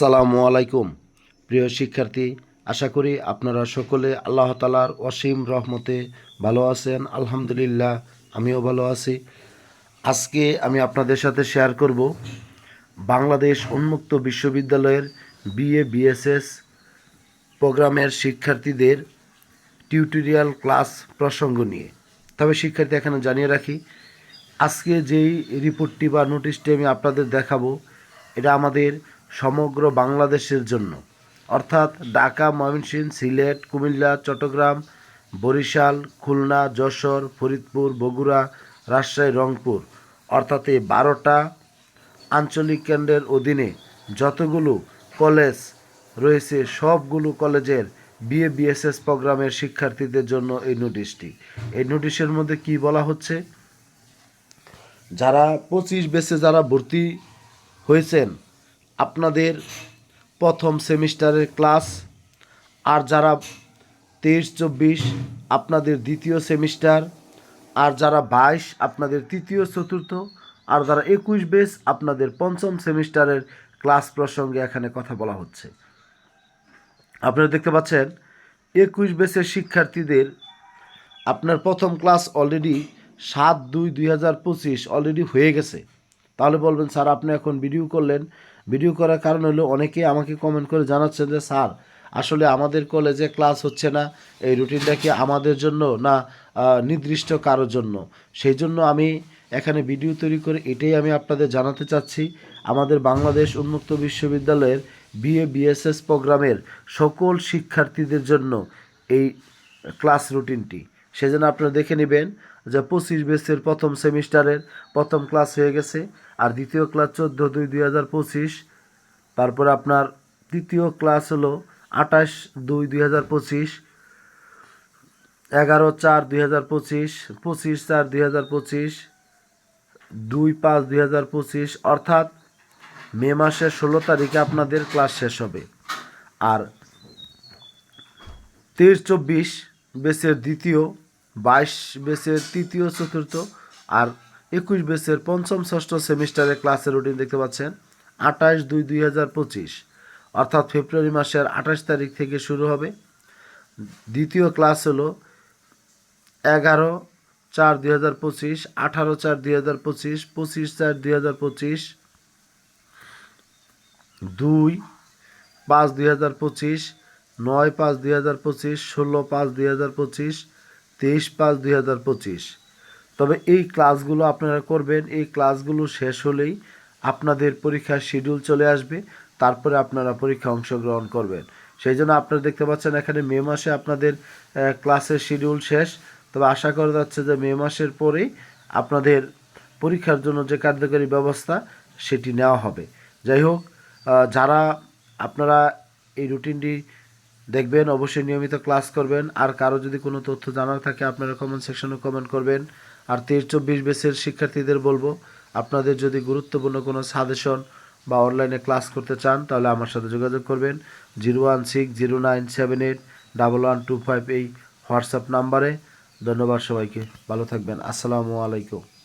আসসালামু আলাইকুম। প্রিয় শিক্ষার্থী, আশা করি আপনারা সকলে আল্লাহ তালার অসীম রহমতে ভালো আছেন। আলহামদুলিল্লাহ, আমিও ভালো আছি। আজকে আমি আপনাদের সাথে শেয়ার করব বাংলাদেশ উন্মুক্ত বিশ্ববিদ্যালয়ের বিএ বিএসএস প্রোগ্রামের শিক্ষার্থীদের টিউটোরিয়াল ক্লাস প্রসঙ্গ নিয়ে। তবে শিক্ষার্থী, এখানে জানিয়ে রাখি, আজকে যেই রিপোর্টটি বা নোটিশটি আমি আপনাদের দেখাবো, এটা আমাদের সমগ্র বাংলাদেশের জন্য। অর্থাৎ ঢাকা, ময়মনসিংহ, সিলেট, কুমিল্লা, চট্টগ্রাম, বরিশাল, খুলনা, যশোর, ফরিদপুর, বগুড়া, রাজশাহী, রংপুর। অর্থাৎ এই বারোটা আঞ্চলিক কেন্দ্রের অধীনে যতগুলো কলেজ রয়েছে, সবগুলো কলেজের বিএ, বিএসএস প্রোগ্রামের শিক্ষার্থীদের জন্য এই নোটিশটি। এই নোটিশের মধ্যে কি বলা হচ্ছে? যারা পঁচিশ বেসে যারা ভর্তি হয়েছেন আপনাদের প্রথম সেমিস্টারের ক্লাস। আর যারা তেইশ, চব্বিশ, আপনাদের দ্বিতীয় সেমিস্টার। আর যারা বাইশ, আপনাদের তৃতীয়, চতুর্থ। আর যারা একুশ বেস আপনাদের পঞ্চম সেমিস্টারের ক্লাস প্রসঙ্গে এখানে কথা বলা হচ্ছে। আপনারা দেখতে পাচ্ছেন, একুশ বেসের শিক্ষার্থীদের আপনার প্রথম ক্লাস অলরেডি সাত দুই দুই হাজার পঁচিশ অলরেডি হয়ে গেছে। তাহলে বলবেন, স্যার, আপনি এখন ভিডিও করলেন। ভিডিও করার কারণ হলো অনেকেই আমাকে কমেন্ট করে জানাচ্ছেন যে, স্যার, আসলে আমাদের কলেজে ক্লাস হচ্ছে না। এই রুটিনটা কি আমাদের জন্য না নির্দিষ্ট কারোর জন্য? সেই জন্য আমি এখানে ভিডিও তৈরি করে এটাই আমি আপনাদের জানাতে চাচ্ছি। আমাদের বাংলাদেশ উন্মুক্ত বিশ্ববিদ্যালয়ের বিএ বিএসএস প্রোগ্রামের সকল শিক্ষার্থীদের জন্য এই ক্লাস রুটিনটি সেজন্য আপনারা দেখে নেবেন যে পঁচিশ বেসের প্রথম সেমিস্টারের প্রথম ক্লাস হয়ে গেছে আর দ্বিতীয় ক্লাস চোদ্দ দুই দুই হাজার পঁচিশ। তারপর আপনার তৃতীয় ক্লাস হলো আঠাশ দুই দুই হাজার পঁচিশ, এগারো চার দুই হাজার পঁচিশ পঁচিশ চার দুই হাজার পঁচিশ, দুই পাঁচ দুই হাজার পঁচিশ, অর্থাৎ মে মাসের ষোলো তারিখে আপনাদের ক্লাস শেষ হবে। আর তেইশ চব্বিশ বেসের দ্বিতীয়, বাইশ বেসের তৃতীয়, চতুর্থ আর একুশ বেসের পঞ্চম, ষষ্ঠ সেমিস্টারের ক্লাসের রুটিন দেখতে পাচ্ছেন। আঠাশ দুই দুই হাজার পঁচিশ, অর্থাৎ ফেব্রুয়ারি মাসের আঠাশ তারিখ থেকে শুরু হবে। দ্বিতীয় ক্লাস হলো এগারো চার দুই হাজার পঁচিশ, আঠারো চার দুই হাজার পঁচিশ পঁচিশ চার দুই হাজার পঁচিশ, দুই পাঁচ দুই হাজার পঁচিশ নয় পাঁচ দুই হাজার পঁচিশ, ষোলো পাঁচ দুই হাজার পঁচিশ, তেইশ পাঁচ দুই হাজার পঁচিশ। তবে এই ক্লাসগুলো আপনারা করবেন, এই ক্লাসগুলো শেষ হলেই আপনাদের পরীক্ষার শিডিউল চলে আসবে, তারপরে আপনারা পরীক্ষা অংশগ্রহণ করবেন। সেই জন্য আপনারা দেখতে পাচ্ছেন এখানে মে মাসে আপনাদের ক্লাসের শিডিউল শেষ। তবে আশা করা যাচ্ছে যে মে মাসের পরেই আপনাদের পরীক্ষার জন্য যে কার্যকরী ব্যবস্থা, সেটি নেওয়া হবে। যাই হোক যারা আপনারা এই রুটিনটি দেখবেন, অবশ্যই নিয়মিত ক্লাস করবেন। আর কারও যদি কোনো তথ্য জানার থাকে, আপনারা কমেন্ট সেকশনে কমেন্ট করবেন। আর তেইশ চব্বিশ বেসের শিক্ষার্থীদের বলব, আপনাদের যদি গুরুত্বপূর্ণ কোনো সাজেশন বা অনলাইনে ক্লাস করতে চান, তাহলে আমার সাথে যোগাযোগ করবেন। Zero one six, zero nine seven eight, double one two five এই হোয়াটসঅ্যাপ নাম্বারে। ধন্যবাদ সবাইকে। ভালো থাকবেন। আসসালামু আলাইকুম।